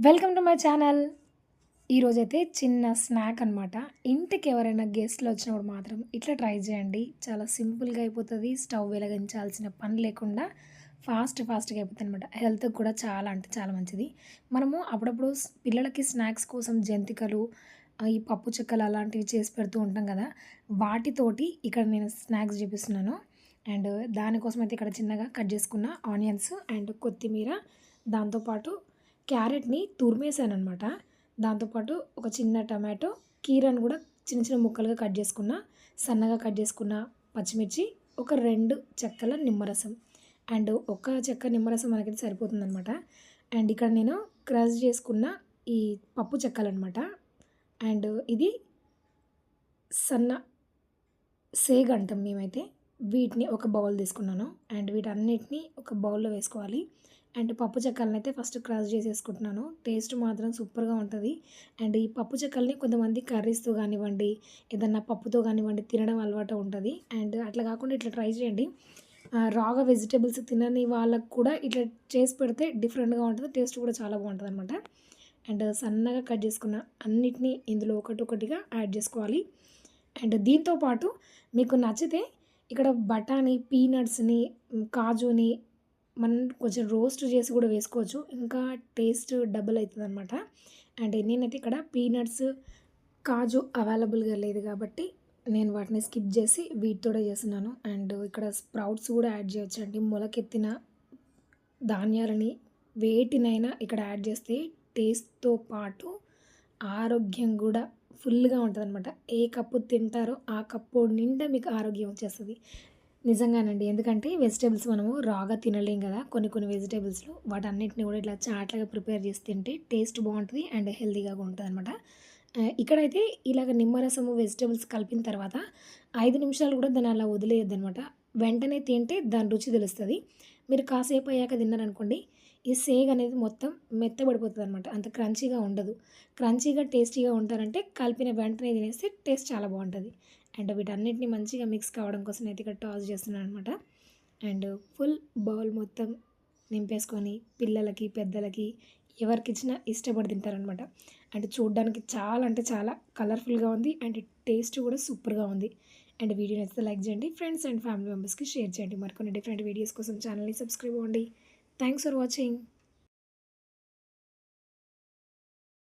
Welcome to my channel. ఈరోజైతే చిన్న snack అనమాట ఇంటికి ఎవరైనా గెస్ట్లు వచ్చినప్పుడు మాత్రం ఇట్లా ట్రై చేయండి. చాలా సింపుల్గా అయిపోతుంది. స్టవ్ వెలగించాల్సిన పని లేకుండా ఫాస్ట్ ఫాస్ట్గా అయిపోతుంది అనమాట హెల్త్కి కూడా చాలా అంటే చాలా మంచిది. మనము అప్పుడప్పుడు పిల్లలకి స్నాక్స్ కోసం జంతికలు ఈ పప్పు చెక్కలు అలాంటివి చేసి పెడుతూ ఉంటాం కదా. వాటితోటి ఇక్కడ నేను స్నాక్స్ చూపిస్తున్నాను. అండ్ దానికోసం అయితే ఇక్కడ చిన్నగా కట్ చేసుకున్న ఆనియన్స్ అండ్ కొత్తిమీర. దాంతోపాటు క్యారెట్ని తురిమేసాను అనమాట దాంతోపాటు ఒక చిన్న టమాటో కీరాని కూడా చిన్న చిన్న ముక్కలుగా కట్ చేసుకున్న సన్నగా కట్ చేసుకున్న పచ్చిమిర్చి ఒక రెండు చెక్కల నిమ్మరసం. అండ్ ఒక చెక్క నిమ్మరసం మనకైతే సరిపోతుంది అనమాట అండ్ ఇక్కడ నేను క్రష్ చేసుకున్న ఈ పప్పు చెక్కలు అనమాట అండ్ ఇది సన్న సేగ్ అంటాం మేమైతే. వీటిని ఒక బౌల్ తీసుకున్నాను. అండ్ వీటన్నిటిని ఒక బౌల్లో వేసుకోవాలి. అండ్ పప్పు చెక్కలను అయితే ఫస్ట్ క్రష్ చేసేసుకుంటున్నాను. టేస్ట్ మాత్రం సూపర్గా ఉంటుంది. అండ్ ఈ పప్పు చెక్కల్ని కొంతమంది కర్రీస్తో కానివ్వండి ఏదన్నా పప్పుతో కానివ్వండి తినడం అలవాటు ఉంటుంది. అండ్ అట్లా కాకుండా ఇట్లా ట్రై చేయండి. రాగా వెజిటేబుల్స్ తినని వాళ్ళకు కూడా ఇట్లా చేసి పెడితే డిఫరెంట్గా ఉంటుంది. టేస్ట్ కూడా చాలా బాగుంటుంది అనమాట అండ్ సన్నగా కట్ చేసుకున్న అన్నిటినీ ఇందులో ఒకటి ఒకటిగా యాడ్ చేసుకోవాలి. అండ్ దీంతో పాటు మీకు నచ్చితే ఇక్కడ బఠానీ పీనట్స్ని కాజుని మనం కొంచెం రోస్ట్ చేసి కూడా వేసుకోవచ్చు. ఇంకా టేస్ట్ డబుల్ అవుతుంది అనమాట అండ్ నేనైతే ఇక్కడ పీనట్స్ కాజు అవైలబుల్గా లేదు కాబట్టి నేను వాటిని స్కిప్ చేసి వీటితోనే చేస్తున్నాను. అండ్ ఇక్కడ స్ప్రౌట్స్ కూడా యాడ్ చేయొచ్చు అండి మొలకెత్తిన ధాన్యాలని వేటినైనా ఇక్కడ యాడ్ చేస్తే టేస్ట్తో పాటు ఆరోగ్యం కూడా ఫుల్గా ఉంటుంది అనమాట ఏ కప్పు తింటారో ఆ కప్పు నిండా మీకు ఆరోగ్యం వచ్చేస్తుంది. నిజంగానండి. ఎందుకంటే వెజిటేబుల్స్ మనము రాగా తినలేం కదా. కొన్ని కొన్ని వెజిటేబుల్స్లో వాటన్నిటిని కూడా ఇట్లా చాట్లాగా ప్రిపేర్ చేసి తింటే టేస్ట్ బాగుంటుంది అండ్ హెల్తీగా ఉంటుంది అనమాట ఇక్కడైతే ఇలాగ నిమ్మరసము వెజిటేబుల్స్ కలిపిన తర్వాత ఐదు నిమిషాలు కూడా దాన్ని అలా వదిలేయద్దు అనమాట వెంటనే తింటే దాని రుచి తెలుస్తుంది. మీరు కాసేపు అయ్యాక తిన్నారనుకోండి ఈ సేగ్ అనేది మొత్తం మెత్తబడిపోతుంది అనమాట అంత క్రంచీగా ఉండదు. క్రంచీగా టేస్టీగా ఉంటారంటే కలిపిన వెంటనే తినేస్తే టేస్ట్ చాలా బాగుంటుంది. అండ్ వీటన్నిటిని మంచిగా మిక్స్ కావడం కోసం అయితే ఇక్కడ టాస్ చేస్తున్నాను అనమాట అండ్ ఫుల్ బౌల్ మొత్తం నింపేసుకొని పిల్లలకి పెద్దలకి ఎవరికి ఇచ్చినా ఇష్టపడి తింటారనమాట. అండ్ చూడడానికి చాలా అంటే చాలా కలర్ఫుల్గా ఉంది అండ్ టేస్ట్ కూడా సూపర్గా ఉంది. అండ్ వీడియో నచ్చితే లైక్ చేయండి ఫ్రెండ్స్ అండ్ ఫ్యామిలీ మెంబర్స్కి షేర్ చేయండి. మరికొన్ని డిఫరెంట్ వీడియోస్ కోసం ఛానల్ని సబ్స్క్రైబ్ అవ్వండి. Thanks for watching.